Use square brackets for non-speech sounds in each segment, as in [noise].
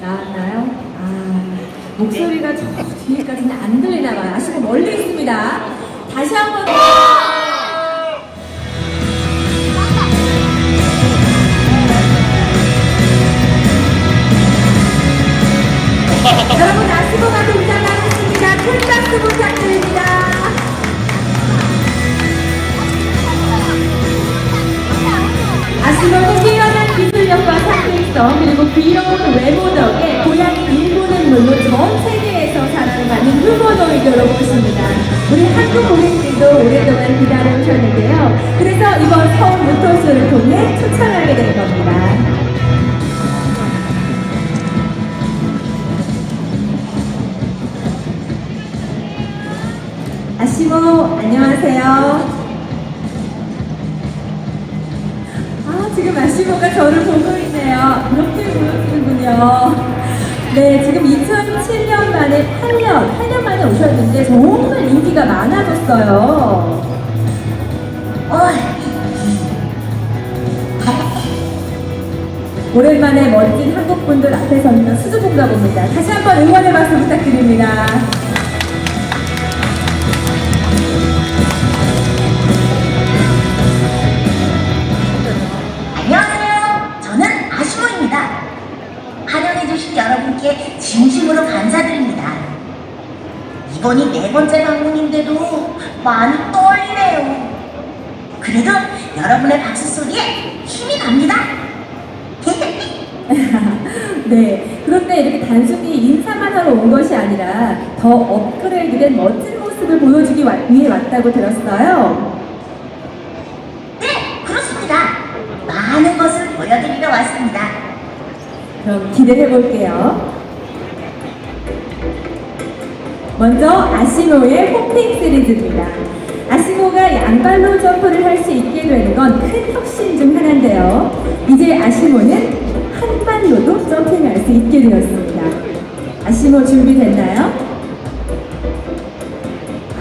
나왔나요? 아, 목소리가 저 뒤에까지는 안 들리나 봐요. 아시고 멀리 있습니다. 다시 한 번. 여러분 아시고가 등장하겠습니다. 큰 박수 부탁드립니다. 아시고는 뛰어난 기술력과 상대성 그리고 귀여운 보십니다. 우리 한국 고객들도 오랫동안 기다려오셨는데요. 그래서 이번 서울 모터스를 통해 초청하게 된 겁니다. 아시모 안녕하세요. 아, 지금 아시모가 저를 보고 있네요. 이렇게 보여주는군요. 네, 지금 2007년 만에 8년, 8년 만에 오셨는데 정말 인기가 많아졌어요. 오랜만에 멋진 한국 분들 앞에 서 있는 수줍은가 봅니다. 다시 한번 응원의 박수 부탁드립니다. 이번이 네 번째 방문인데도 많이 떨리네요. 그래도 여러분의 박수 소리에 힘이 납니다. [laughs] 네, 그런데 이렇게 단순히 인사만 하러 온 것이 아니라 더 업그레이드된 멋진 모습을 보여주기 와- 위해 왔다고 들었어요. 네, 그렇습니다. 많은 것을 보여드리러 왔습니다. 그럼 기대해 볼게요. 먼저 아시모의 호핑 시리즈입니다. 아시모가 양발로 점프를 할 수 있게 되는 건 큰 혁신 중 하나인데요. 이제 아시모는 한 발로도 점핑할 수 있게 되었습니다. 아시모 준비됐나요?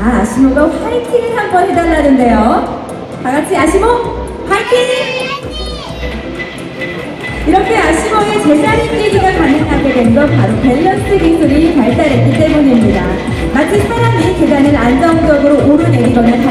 아, 아시모가 화이팅을 한번 해달라는데요. 다 같이 아시모 화이팅! 이렇게 아시모의 제자리 뛰기가 가능 하게 된건 바로 밸런스 기술이 발달했기 때문입니다. 마치 사람이 계단을 안정적으로 오르내리거나